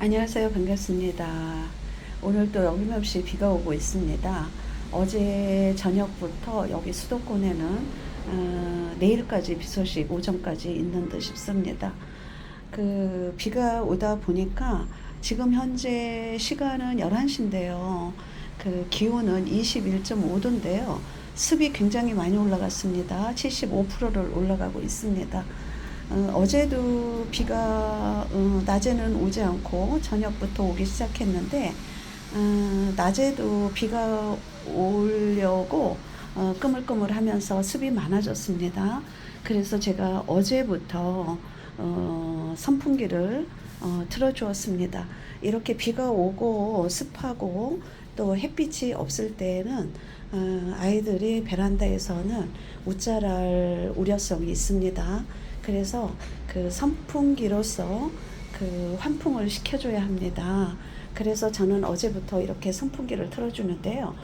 안녕하세요. 반갑습니다. 오늘도 어김없이 비가 오고 있습니다. 어제 저녁부터 여기 수도권에는 어, 내일까지 비 소식 오전까지 있는 듯 싶습니다. 그 비가 오다 보니까 지금 현재 시간은 11시인데요. 그 기온은 21.5도인데요. 습이 굉장히 많이 올라갔습니다. 75%를 올라가고 있습니다. 어, 제도 비가 어, 낮에는 오지 않고 저녁부터 오기 시작했는데 어, 낮에도 비가 오려고 어, 끄물끄물하면서 습이 많아졌습니다. 그래서 제가 어제부터 어, 선풍기를 어, 틀어주었습니다. 이렇게 비가 오고 습하고 또 햇빛이 없을 때에는 어, 아이들이 베란다에서는 웃자랄 우려성이 있습니다. 그래서 그 선풍기로서 그 환풍을 시켜줘야 합니다. 그래서 저는 어제부터 이렇게 선풍기를 틀어주는데요.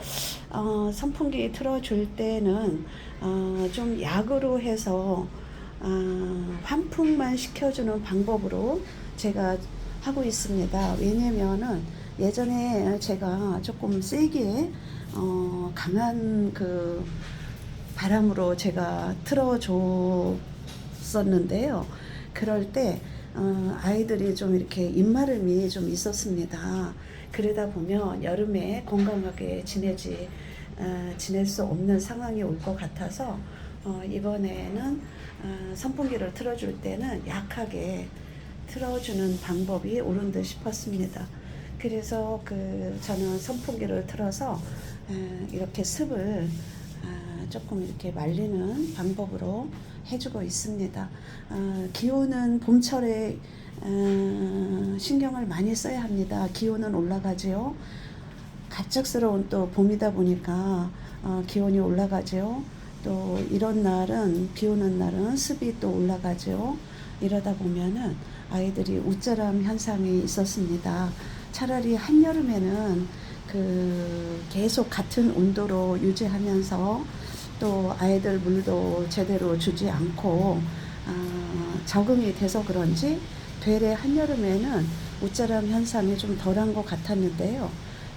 어, 선풍기 틀어줄 때는 어, 좀 약으로 해서 어, 환풍만 시켜주는 방법으로 제가 하고 있습니다. 왜냐면은 예전에 제가 조금 세게 어, 강한 그 바람으로 제가 틀어 줬었는데요. 그럴 때 어, 아이들이 좀 이렇게 입마름이 좀 있었습니다. 그러다 보면 여름에 건강하게 지내지 어, 지낼 수 없는 상황이 올 것 같아서 어, 이번에는 어, 선풍기를 틀어줄 때는 약하게 틀어주는 방법이 옳은 듯 싶었습니다. 그래서 그 저는 선풍기를 틀어서 에, 이렇게 습을 아, 조금 이렇게 말리는 방법으로 해주고 있습니다. 어, 기온은 봄철에 어, 신경을 많이 써야 합니다. 기온은 올라가지요. 갑작스러운 또 봄이다 보니까 어, 기온이 올라가죠. 또 이런 날은 비 오는 날은 습이 또 올라가죠. 이러다 보면은 아이들이 웃자람 현상이 있었습니다. 차라리 한여름에는 그 계속 같은 온도로 유지하면서 또 아이들 물도 제대로 주지 않고 아, 적응이 돼서 그런지 되레 한여름에는 웃자람 현상이 좀 덜한 것 같았는데요.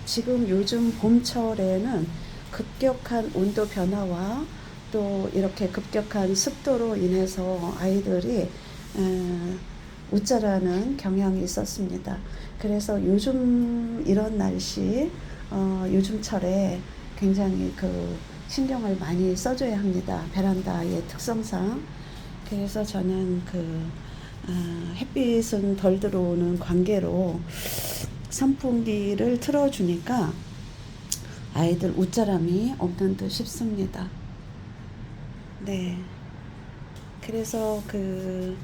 지금 요즘 봄철에는 급격한 온도 변화와 또 이렇게 급격한 습도로 인해서 아이들이 에, 웃자라는 경향이 있었습니다. 그래서 요즘 이런 날씨, 어, 요즘철에 굉장히 그 신경을 많이 써줘야 합니다. 베란다의 특성상. 그래서 저는 그 어, 햇빛은 덜 들어오는 관계로 선풍기를 틀어주니까 아이들 웃자람이 없는 듯 싶습니다. 네. 그래서 그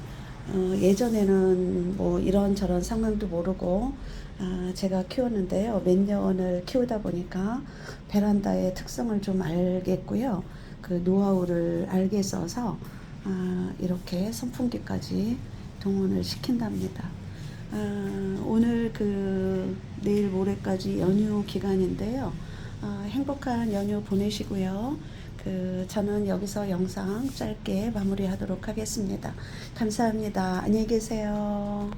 어, 예전에는 뭐 이런저런 상황도 모르고 아, 제가 키웠는데요. 몇 년을 키우다 보니까 베란다의 특성을 좀 알겠고요. 그 노하우를 알게 써서 아, 이렇게 선풍기까지 동원을 시킨답니다. 아, 오늘 그 내일 모레까지 연휴 기간인데요. 아, 행복한 연휴 보내시고요. 그 저는 여기서 영상 짧게 마무리하도록 하겠습니다. 감사합니다. 안녕히 계세요.